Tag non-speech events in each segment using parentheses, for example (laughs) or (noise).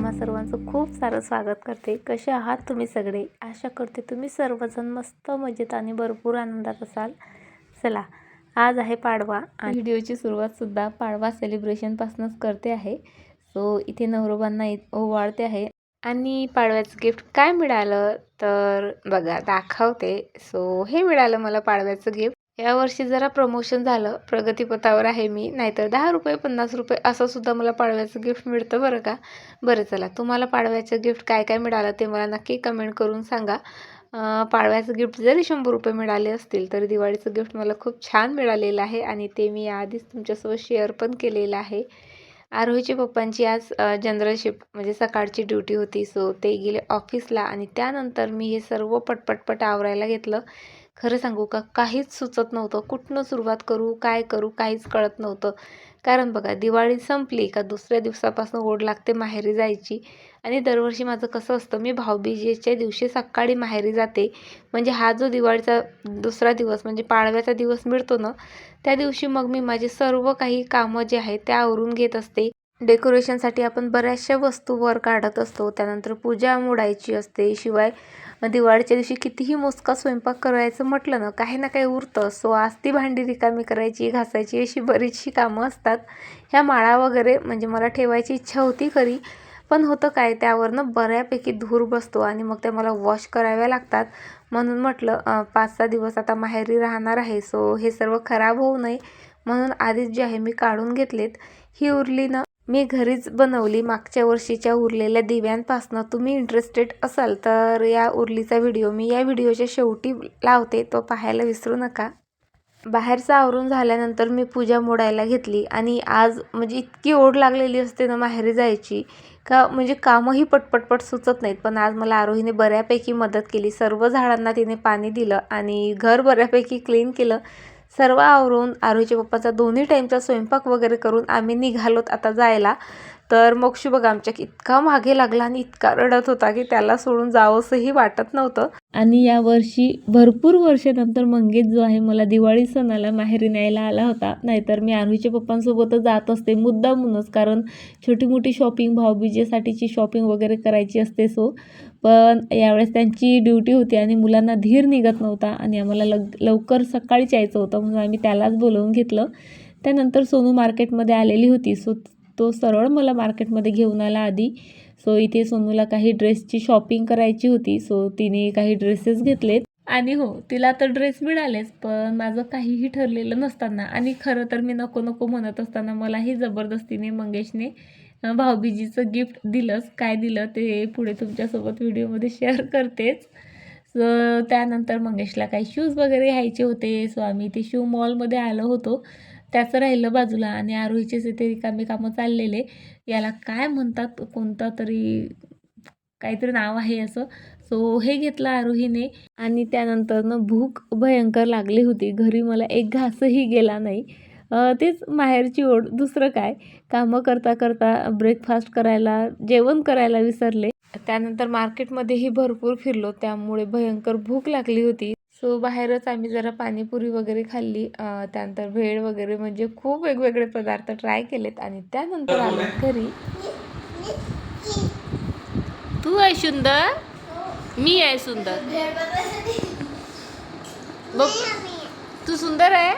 तुम्हा सर्वांचं खूप सारं स्वागत करते. कसे आहात तुम्ही सगळे? आशा करते तुम्ही सर्वजण मस्त मजेत आणि भरपूर आनंदात असाल. चला आज आहे पाडवा आणि व्हिडिओची सुरुवातसुद्धा पाडवा सेलिब्रेशनपासूनच करते आहे. सो इथे नवरोबांना इ- ओवाळते आहे. आणि पाडव्याचं गिफ्ट काय मिळालं? तर बघा दाखवते. सो हे मिळालं मला पाडव्याचं गिफ्ट यावर्षी जरा प्रमोशन झालं. प्रगतीपथावर आहे मी. नाहीतर दहा रुपये पन्नास रुपये असं सुद्धा मला पाडव्याचं गिफ्ट मिळतं बरं का? बरं चला. तुम्हाला पाडव्याचं गिफ्ट काय काय मिळालं ते मला नक्की कमेंट करून सांगा. पाडव्याचं गिफ्ट जरी शंभर रुपये मिळाले असतील तरी दिवाळीचं गिफ्ट मला खूप छान मिळालेलं आहे आणि ते मी याआधीच तुमच्यासोबत शेअर पण केलेलं आहे. आरोहीच्या पप्पांची आज जनरल म्हणजे सकाळची ड्युटी होती. सो ते गेले ऑफिसला आणि त्यानंतर मी हे सर्व पटपटपट आवरायला घेतलं. खरं सांगू का काहीच सुचत नव्हतं. कुठनं सुरुवात करू काय करू काहीच कळत नव्हतं. कारण बघा दिवाळी संपली का दुसऱ्या दिवसापासून ओढ लागते माहेरी जायची. आणि दरवर्षी माझं कसं असतं मी भाऊबीजेच्या दिवशी सकाळी माहेरी जाते. म्हणजे हा जो दिवाळीचा दुसरा दिवस म्हणजे पाडव्याचा दिवस मिळतो ना त्या दिवशी मग मी माझे सर्व काही कामं जे आहेत त्या आवरून घेत असते. डेकोरेशनसाठी आपण बऱ्याचशा वस्तू वर काढत असतो. त्यानंतर पूजा मोडायची असते. शिवाय दिवाळीच्या दिवशी कितीही मोजका स्वयंपाक करायचं म्हटलं ना काही ना काही उरतं. सो आज ती भांडी रिकामी करायची घासायची अशी बरीचशी कामं असतात. ह्या माळा वगैरे म्हणजे मला ठेवायची इच्छा होती खरी पण होतं काय? त्यावरनं बऱ्यापैकी धूर बसतो आणि मग त्या मला वॉश कराव्या लागतात. म्हणून म्हटलं पाच सहा दिवस आता माहेरी राहणार आहे सो हे सर्व खराब होऊ नये. म्हणून आधीच जे आहे मी काढून घेतलेत. ही उरली ना मी घरीच बनवली मागच्या वर्षीच्या उरलेल्या दिव्यांपासनं. तुम्ही इंटरेस्टेड असाल तर या उरलीचा व्हिडिओ मी या व्हिडिओच्या शेवटी लावते तो पाहायला विसरू नका. बाहेरचं आवरून झाल्यानंतर मी पूजा मोडायला घेतली आणि आज म्हणजे इतकी ओढ लागलेली असते ना माहेरी जायची का म्हणजे कामंही पटपटपट सुचत नाहीत. पण आज मला आरोहीने बऱ्यापैकी मदत केली सर्व झाडांना तिने पाणी दिलं आणि घर बऱ्यापैकी क्लीन केलं. सर्व आवरून आरोहीच्या पप्पाचा दोन्ही टाईमचा स्वयंपाक वगैरे करून आम्ही निघालोत आता जायला. तर मोक्षी बघा आमच्या इतका मागे लागला आणि इतका रडत होता की त्याला सोडून जावंसंही वाटत नव्हतं. आणि या वर्षी भरपूर वर्षानंतर मंगेश जो आहे मला दिवाळी सणाला माहेरी न्यायला आला होता. नाहीतर मी आरोहीच्या पप्पांसोबतच जात असते मुद्दामूनच कारण छोटी मोठी शॉपिंग भाऊबीजेसाठीची शॉपिंग वगैरे करायची असते सो. पण यावेळेस त्यांची ड्युटी होती आणि मुलांना धीर निघत नव्हता आणि आम्हाला लग लवकर सकाळीच यायचं होतं म्हणून आम्ही त्यालाच बोलवून घेतलं. त्यानंतर सोनू मार्केटमध्ये आलेली होती सो तो सरळ मला मार्केटमध्ये घेऊन आला आधी. सो इथे सोनूला काही ड्रेसची शॉपिंग करायची होती. सो तिने काही ड्रेसेस घेतलेत. आणि हो तिला तर ड्रेस मिळालेच पण माझं काहीही ठरलेलं नसताना. आणि खरं तर मी नको नको म्हणत असताना मलाही जबरदस्तीने मंगेशने भाऊबीजीचं गिफ्ट दिलंच काय दिलं ते पुढे तुमच्यासोबत व्हिडिओमध्ये शेअर करतेच. सो त्यानंतर मंगेशला काही शूज वगैरे घ्यायचे होते. सो आम्ही ते शू मॉलमध्ये आलो होतो. त्याचं राहिलं बाजूला आणि आरोहीचेच इथे रिकामे कामं चाललेले याला काय म्हणतात कोणता तरी काहीतरी नाव आहे असं. सो हे घेतलं आरोहीने आणि त्यानंतरनं भूक भयंकर लागली होती. घरी मला एक घासही गेला नाही. तेच माहेरची ओढ. दुसरं काय? कामं करता करता ब्रेकफास्ट करायला जेवण करायला विसरले. त्यानंतर मार्केटमध्येही भरपूर फिरलो. त्यामुळे भयंकर भूक लागली होती. सो बाहेरच आम्ही जरा पाणीपुरी वगैरे खाल्ली. त्यानंतर भेळ वगैरे म्हणजे खूप वेगवेगळे पदार्थ ट्राय केलेत आणि त्यानंतर आलो घरी तू आहे सुंदर? मी आहे सुंदर. बघ तू सुंदर आहे?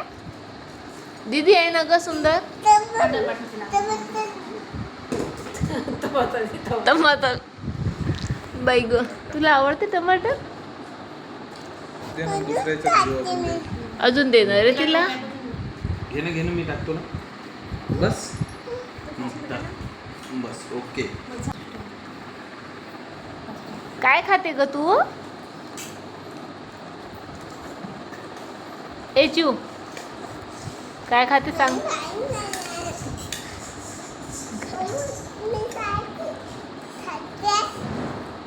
दीदी आहे ना ग सुंदर? टमाटर. बाई ग तुला आवडते टमाटर? दुसऱ्याच्या आपण. अजून देणार आहे तिला? घे ना घे ना मी टाकतो ना. बस. हं, टाक. बस ओके. काय खाते ग तू? ए चिऊ. काय खाते सांग.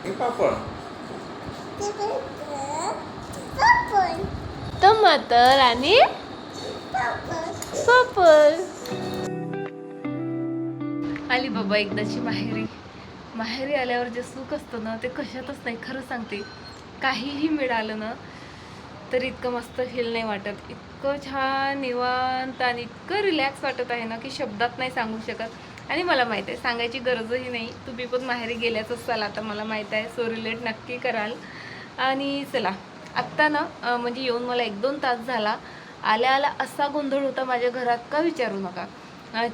हे पापड. टमाटर आणि पपल आली बाबा एकदाची माहेरी. माहेरी आल्यावर जे सुख असतं ना ते कशातच नाही खरं सांगते. काहीही मिळालं ना तर इतकं मस्त फील नाही वाटत. इतकं छान निवांत आणि इतकं रिलॅक्स वाटत आहे ना की शब्दात नाही सांगू शकत. आणि मला माहीत आहे सांगायची गरजही नाही. तुम्ही पण माहेरी गेल्याच असाल आता मला माहीत आहे सो रिलेट नक्की कराल. आणि चला आत्ता ना म्हणजे येऊन मला एक दोन तास झाला. आल्या आला असा गोंधळ होता माझ्या घरात का विचारू नका.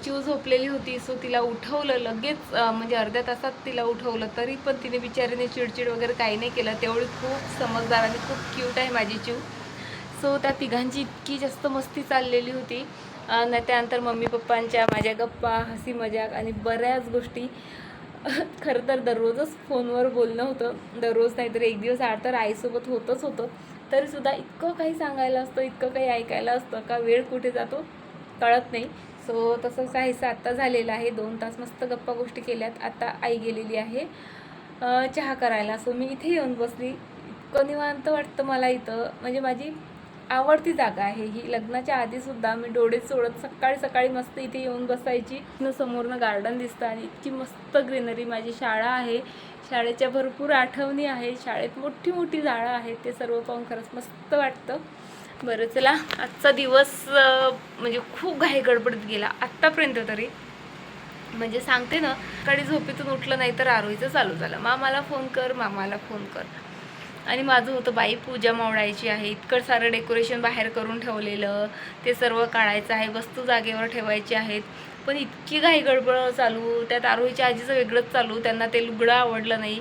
चिव झोपलेली होती सो तिला उठवलं लगेच म्हणजे अर्ध्या तासात तिला उठवलं. तरी पण तिने बिचारीने चिडचिड वगैरे काही नाही केलं. तेवढी खूप समजदार आणि खूप क्यूट आहे माझी चिव. सो त्या तिघांची इतकी जास्त मस्ती चाललेली होती. न त्यानंतर मम्मी पप्पांच्या माझ्या गप्पा हसी मजाक आणि बऱ्याच गोष्टी. (laughs) खरं तर दररोजच फोनवर बोलणं होतं. दररोज नाहीतर एक दिवस आड तर आईसोबत होतंच होतं. तरीसुद्धा इतकं काही सांगायला असतं इतकं काही ऐकायला असतं का वेळ कुठे जातो कळत नाही. सो तसं काहीसं आत्ता झालेलं आहे. दोन तास मस्त गप्पा गोष्टी केल्यात. आत्ता आई गेलेली आहे चहा करायला. सो मी इथे येऊन बसली. इतकं निवांत वाटतं मला इथं. म्हणजे माझी आवडती जागा आहे. ही लग्नाच्या आधीसुद्धा मी डोळे सोडत सकाळी सकाळी मस्त इथे येऊन बसायची. न समोरनं गार्डन दिसतं आणि इतकी मस्त ग्रीनरी माझी शाळा आहे. शाळेच्या भरपूर आठवणी आहेत. शाळेत मोठी मोठी झाडं आहेत. ते सर्व पाहून खरंच मस्त वाटतं. बरं चला. आजचा दिवस म्हणजे खूप घाई गडबडीत गेला. आत्तापर्यंत तरी. म्हणजे सांगते ना सकाळी झोपेतून उठलं नाही तर आरोहीचं चालू झालं. मामाला फोन कर मामाला फोन कर. आणि माझं होतं बाई पूजा मावडायची आहे. इतकं सारं डेकोरेशन बाहेर करून ठेवलेलं. ते सर्व काढायचं आहे. वस्तू जागेवर ठेवायची आहेत. पण इतकी घाई गडबड चालू. त्यात आरोहीच्या आजीचं वेगळंच चालू. त्यांना ते लुगडं आवडलं नाही.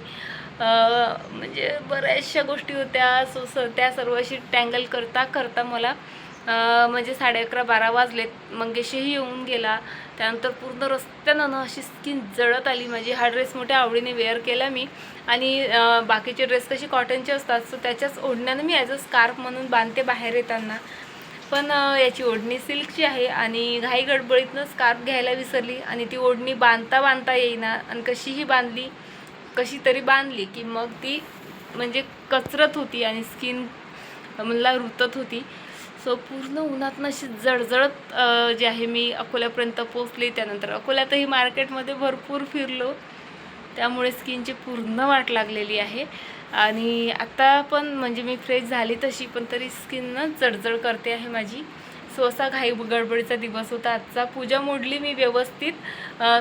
म्हणजे बऱ्याचशा गोष्टी होत्या. सो स त्या सर्व अशी टँगल करता करता मला म्हणजे साडे अकरा बारा वाजलेत. मंगेशही येऊन गेला. त्यानंतर पूर्ण रस्त्यानं ना अशी स्किन जळत आली माझी. हा ड्रेस मोठ्या आवडीने वेअर केला मी. आणि बाकीचे ड्रेस कसे कॉटनचे असतात सो त्याच्याच ओढण्यानं मी ॲज अ स्कार्फ म्हणून बांधते बाहेर येताना. पण याची ओढणी सिल्कची आहे आणि घाई गडबडीतनं स्कार्फ घ्यायला विसरली आणि ती ओढणी बांधता बांधता येईना. आणि कशीही बांधली कशी तरी बांधली की मग ती म्हणजे कचरत होती आणि स्किन मला रुतत होती. सो पूर्ण उन्हातनं अशी जळजळत जे आहे मी अकोल्यापर्यंत पोचले त्यानंतर अकोल्यातही मार्केटमध्ये भरपूर फिरलो. त्यामुळे स्किनची पूर्ण वाट लागलेली आहे. आणि आत्ता पण म्हणजे मी फ्रेश झाली तशी पण तरी स्किन ना जळजळ करते आहे माझी. असा घाई गडबडीचा दिवस होता. आजचा पूजा मोडली मी व्यवस्थित.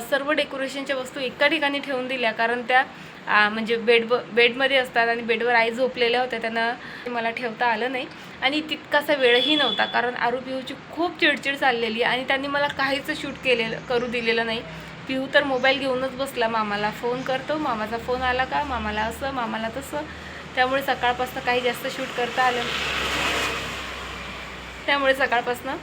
सर्व डेकोरेशनच्या वस्तू एका ठिकाणी ठेवून दिल्या. कारण त्या म्हणजे बेड बेडमध्ये असतात आणि बेडवर आई झोपलेल्या होत्या. त्यांना मला ठेवता आलं नाही. आणि तितकासा वेळही नव्हता. कारण आरू पिहूची खूप चिडचिड चाललेली आणि त्यांनी मला काहीच शूट केलेलं करू दिलेलं नाही. पिहू तर मोबाईल घेऊनच बसला मामाला. फोन करतो. मामाचा फोन आला का? मामाला असं मामाला तसं. त्यामुळे सकाळपासून काही जास्त शूट करता आलं त्यामुळे सकाळपासून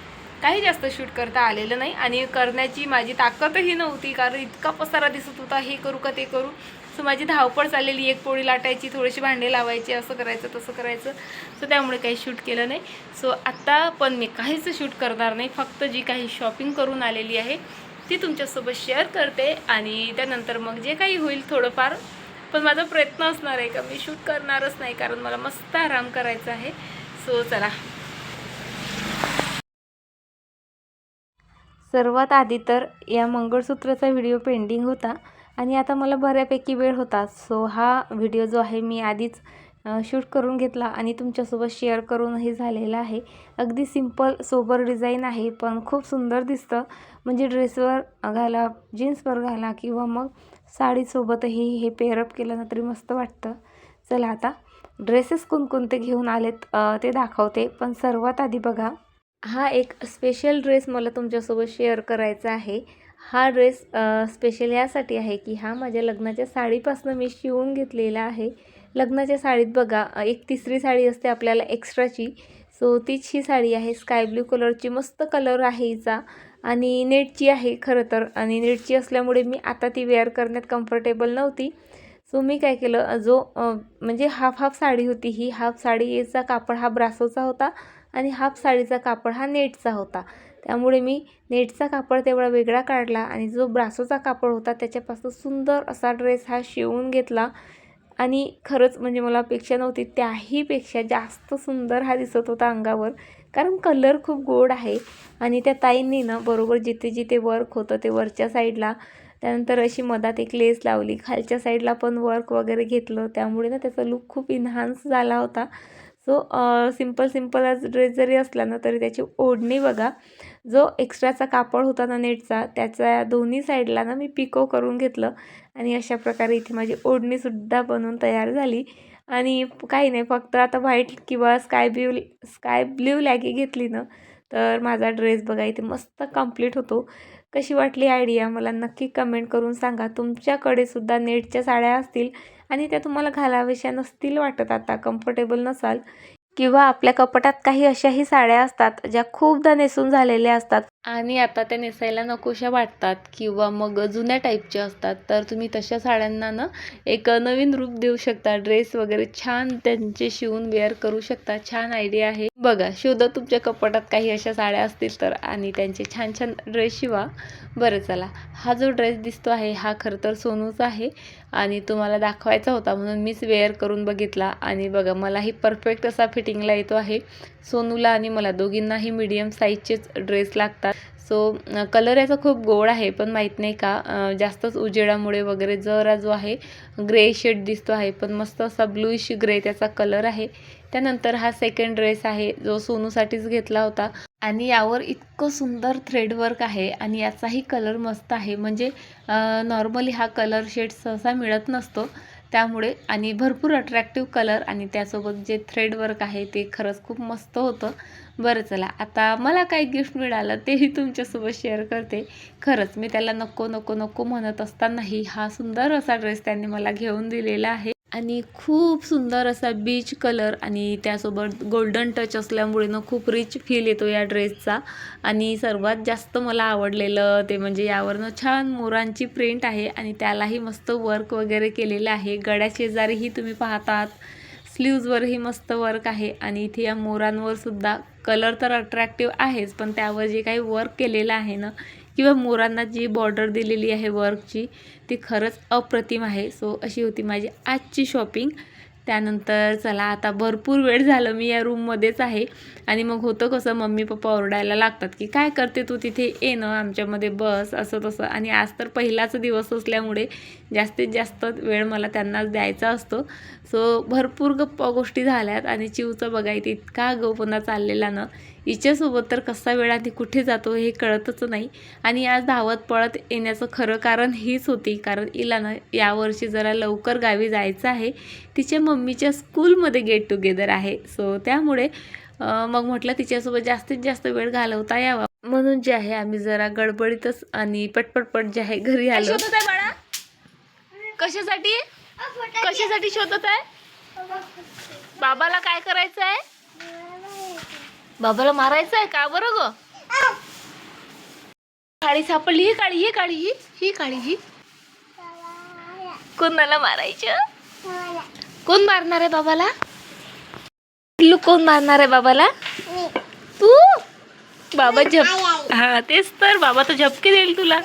काही जास्त शूट करता आलेलं नाही आणि करण्याची माझी ताकदही नव्हती कारण इतका पसारा दिसत होता हे करू का ते करू. सो माझी धावपळ चाललेली एक पोळी लाटायची थोडीशी भांडे लावायची असं करायचं तसं करायचं. सो त्यामुळे काही शूट केलं नाही. सो आत्ता पण मी काहीच शूट करणार नाही फक्त जी काही शॉपिंग करून आलेली आहे ती तुमच्यासोबत शेअर करते आणि त्यानंतर मग जे काही होईल थोडंफार. पण माझा प्रयत्न असणार आहे का मी शूट करणारच नाही कारण मला मस्त आराम करायचा आहे. सो चला. सर्वात आधी तर या मंगळसूत्राचा व्हिडिओ पेंडिंग होता आणि आता मला बऱ्यापैकी वेळ होता. सो हा व्हिडिओ जो आहे मी आधीच शूट करून घेतला आणि तुमच्यासोबत शेअर करूनही झालेला आहे. अगदी सिंपल सोबर डिझाईन आहे पण खूप सुंदर दिसतं. म्हणजे ड्रेसवर घाला जीन्सवर घाला किंवा मग साडीसोबतही हे पेअरअप केलं ना तरी मस्त वाटतं. चला आता ड्रेसेस कोणकोणते घेऊन आलेत ते दाखवते. पण सर्वात आधी बघा हा एक स्पेशल ड्रेस मला तुमच्यासोबत शेअर करायचा आहे. हा ड्रेस स्पेशल यासाठी आहे की हा माझ्या लग्नाच्या साडीपासून मी शिवून घेतलेला आहे. लग्नाच्या साडीत बघा एक तिसरी साडी असते आपल्याला एक्स्ट्राची सो तीच ही साडी आहे. स्काय ब्ल्यू कलरची मस्त कलर आहे हिचा. आणि नेटची आहे खरं तर. आणि नेटची असल्यामुळे मी आता ती वेअर करण्यात कम्फर्टेबल नव्हती. सो मी काय केलं जो म्हणजे हाफ हाफ साडी होती ही हाफ साडीचा कापड हा ब्रासोचा होता. आणि हाफ साडीचा कापड हा नेटचा होता. त्यामुळे मी नेटचा कापड तेवढा वेगळा काढला आणि जो ब्रासोचा कापड होता त्याच्यापासून सुंदर असा ड्रेस हा शिवून घेतला. आणि खरंच म्हणजे मला अपेक्षा नव्हती त्याहीपेक्षा जास्त सुंदर हा दिसत होता अंगावर. कारण कलर खूप गोड आहे आणि त्या ताईंनी ना बरोबर जिथे जिथे वर्क होतं ते वरच्या साईडला त्यानंतर अशी मधात एक लेस लावली खालच्या साईडला पण वर्क वगैरे घेतलं त्यामुळे ना त्याचा लुक खूप इन्हान्स झाला होता. सो सिंपल सिंपल आज ड्रेस जरी असला ना तरी त्याची ओढणी बघा. जो एक्स्ट्राचा कापड होता ना नेटचा त्याच्या दोन्ही साईडला ना मी पिको करून घेतलं. आणि अशा प्रकारे इथे माझी ओढणीसुद्धा बनवून तयार झाली. आणि काही नाही फक्त आता व्हाईट किंवा स्काय ब्ल्यू स्काय ब्ल्यू लॅगी घेतली ना तर माझा ड्रेस बघा इथे मस्त कंप्लीट होतो. कशी वाटली आयडिया? मला नक्की कमेंट करून सांगा. तुमच्याकडे सुद्धा नेटच्या साड्या असतील आणि त्या तुम्हाला घालाव्याशा नसतील वाटत आता कम्फर्टेबल नसाल. किंवा आपल्या कपाटात काही अशाही साड्या असतात ज्या खूपदा नेसून झालेल्या असतात. आणि आता त्या नेसायला नकोशा वाटतात किंवा मग जुन्या टाईपच्या असतात. तर तुम्ही तशा साड्यांना ना एक नवीन रूप देऊ शकता. ड्रेस वगैरे छान त्यांचे शिवून वेअर करू शकता. छान आयडिया आहे. बघा शोधा तुमच्या कपाटात काही अशा साड्या असतील तर आणि त्यांचे छान छान ड्रेस शिवा. बरं चला. हा जो ड्रेस दिसतो आहे हा खरं तर सोनूचा आहे आणि तुम्हाला दाखवायचा होता म्हणून मीच वेअर करून बघितला. आणि बघा मलाही परफेक्ट असा फिटिंगला येतो आहे. सोनूला आणि मला दोघींनाही मीडियम साईजचेच ड्रेस लागतात. सो कलर याचा खूप गोड आहे पण माहीत नाही का जास्तच उजेडामुळे वगैरे जरा जो आहे ग्रे शेड दिसतो आहे पण मस्त असा ब्लूइश ग्रे त्याचा कलर आहे. त्यानंतर हा सेकंड ड्रेस आहे जो सोनूसाठीच घेतला होता. आणि यावर इतकं सुंदर थ्रेडवर्क आहे आणि याचाही कलर मस्त आहे. म्हणजे नॉर्मली हा कलर शेड सहसा मिळत नसतो. त्यामुळे आणि भरपूर अट्रॅक्टिव्ह कलर आणि त्यासोबत जे थ्रेड वर्क आहे ते खरंच खूप मस्त होतं. बरं चला आता मला काय गिफ्ट मिळालं तेही तुमच्यासोबत शेअर करते. खरंच मी त्याला नको नको नको म्हणत असतानाही हा सुंदर असा ड्रेस त्यांनी मला घेऊन दिलेला आहे. आणि खूप सुंदर असा बीच कलर आणि त्यासोबत गोल्डन टच असल्यामुळे ना खूप रिच फील येतो या ड्रेसचा आणि सर्वात जास्त मला आवडलेलं ते म्हणजे यावरनं छान मोरांची प्रिंट आहे आणि त्यालाही मस्त वर्क वगैरे केलेलं आहे. गळ्या शेजारीही तुम्ही पाहतात. स्लीव्जवरही मस्त वर्क आहे आणि इथे या मोरांवर सुद्धा कलर तर अट्रॅक्टिव्ह आहेच पण त्यावर जे काही वर्क केलेलं आहे ना किंवा मोरांना जी बॉर्डर दिलेली आहे वर्कची ती खरंच अप्रतिम आहे. सो अशी होती माझी आजची शॉपिंग त्यानंतर चला आता भरपूर वेळ झालं मी या रूममध्येच आहे. आणि मग होतं कसं मम्मी पप्पा ओरडायला लागतात की काय करते तू तिथे? ये ना आमच्यामध्ये बस असं तसं. आणि आज तर पहिलाच दिवस असल्यामुळे जास्तीत जास्त वेळ मला त्यांनाच द्यायचा असतो. सो भरपूर गप्पा गोष्टी झाल्यात आणि चिवचं बघायचं इतका गौपणा चाललेला ना. हिच्यासोबत तर कसा वेळ आणि कुठे जातो हे कळतच नाही. आणि आज धावत पळत येण्याचं खरं कारण हीच होती. कारण हिला ना यावर्षी जरा लवकर गावी जायचं आहे. तिच्या मम्मीच्या स्कूलमध्ये गेट टुगेदर आहे. सो त्यामुळे मग म्हटलं तिच्यासोबत जास्तीत जास्त वेळ घालवता यावा. म्हणून जे आहे आम्ही जरा गडबडीतच आणि पटपटपट जे आहे घरी आलो. कशासाठी? कशासाठी शोधत आहे बाबाला काय करायचं आहे बाबाला मारायचं आहे का? बरं ग. काळी सापडली ही काळी ही काळी ही ही काळी ही. कोणाला मारायचं? कोण मारणार आहे बाबाला? पिल्लू कोण मारणार आहे बाबाला? तू? बाबा झप हा तेच तर. बाबा तर झपके देईल तुला.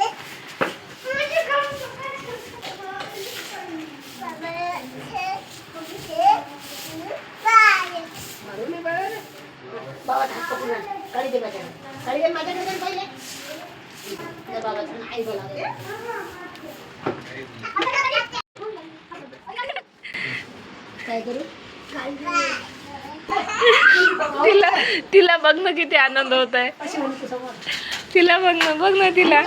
तिला तिला बघ ना किती आनंद होत आहे. तिला बघ ना बघ ना तिला.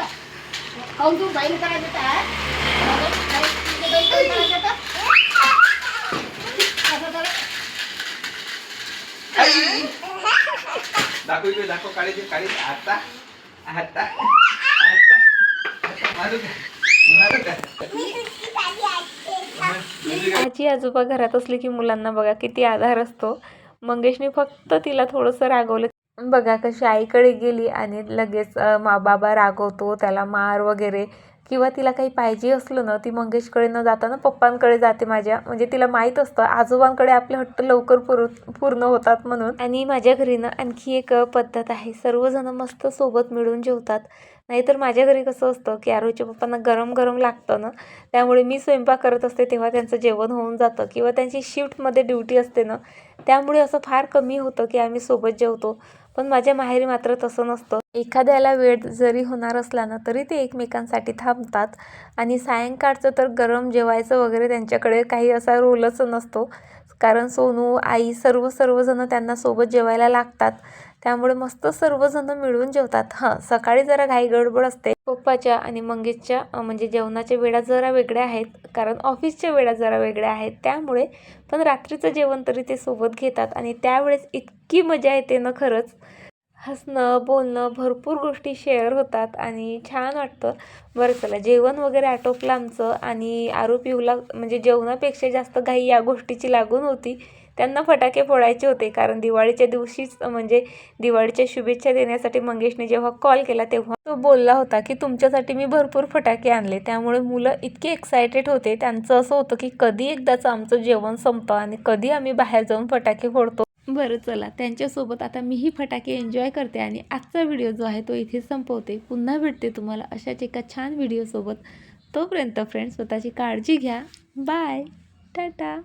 दाखव इकडे दाखव काळी काळी आता आता आता मारू का? मारू का? आजी आजोबा घरात असले की मुलांना बघा किती आधार असतो. मंगेशने फक्त तिला थोडंसं रागवलं. बघा कशी आईकडे गेली आणि लगेच मा बाबा रागवतो त्याला मार वगैरे. किंवा तिला काही पाहिजे असलं ना ती मंगेशकडे न जाताना पप्पांकडे जाते माझ्या. म्हणजे तिला माहीत असतं आजोबांकडे आपले हट्ट लवकर पूर पूर्ण होतात म्हणून. आणि माझ्या घरी ना आणखी एक पद्धत आहे. सर्वजण मस्त सोबत मिळून जेवतात. नाहीतर माझ्या घरी कसं असतं की आरोच्या पप्पांना गरम गरम लागतं ना त्यामुळे मी स्वयंपाक करत असते तेव्हा त्यांचं जेवण होऊन जातं. किंवा त्यांची शिफ्टमध्ये ड्युटी असते ना त्यामुळे असं फार कमी होतं की आम्ही सोबत जेवतो. पण माझ्या माहेरी मात्र तसं नसतं. एखाद्याला वेळ जरी होणार असला ना तरी ते एकमेकांसाठी थांबतात. आणि सायंकाळचं तर गरम जेवायचं वगैरे त्यांच्याकडे काही असा रोलच नसतो. कारण सोनू आई सर्व सर्वजणं त्यांना सोबत जेवायला लागतात. त्यामुळे मस्त सर्वजणं मिळून जेवतात. हां सकाळी जरा घाई गडबड असते. पप्पाच्या आणि मंगेशच्या म्हणजे जेवणाच्या वेळा जरा वेगळ्या आहेत. कारण ऑफिसच्या वेळा जरा वेगळ्या आहेत. त्यामुळे पण रात्रीचं जेवण तरी ते सोबत घेतात. आणि त्यावेळेस इतकी मजा येते ना खरंच. हसणं बोलणं भरपूर गोष्टी शेअर होतात आणि छान वाटतं. बरं चला जेवण वगैरे आटोपलं आमचं आणि आरू पिऊला म्हणजे जेवणापेक्षा जास्त घाई या गोष्टीची लागून होती. त्यांना फटाके फोडायचे होते कारण दिवाळीच्या दिवशीच म्हणजे दिवाळीच्या शुभेच्छा देण्यासाठी मंगेशने जेव्हा कॉल केला तेव्हा तो बोलला होता की तुमच्यासाठी मी भरपूर फटाके आणले. त्यामुळे मुलं इतके एक्सायटेड होते. त्यांचं असं होतं की कधी एकदाचं आमचं जेवण संपतं आणि कधी आम्ही बाहेर जाऊन फटाके फोडतो. बरं चला. त्यांच्यासोबत आता मीही फटाके एन्जॉय करते आणि आजचा व्हिडिओ जो आहे तो इथे संपवते. पुन्हा भेटते तुम्हाला अशाच एका छान व्हिडिओसोबत तोपर्यंत फ्रेंड्स स्वतःची काळजी घ्या. बाय टाटा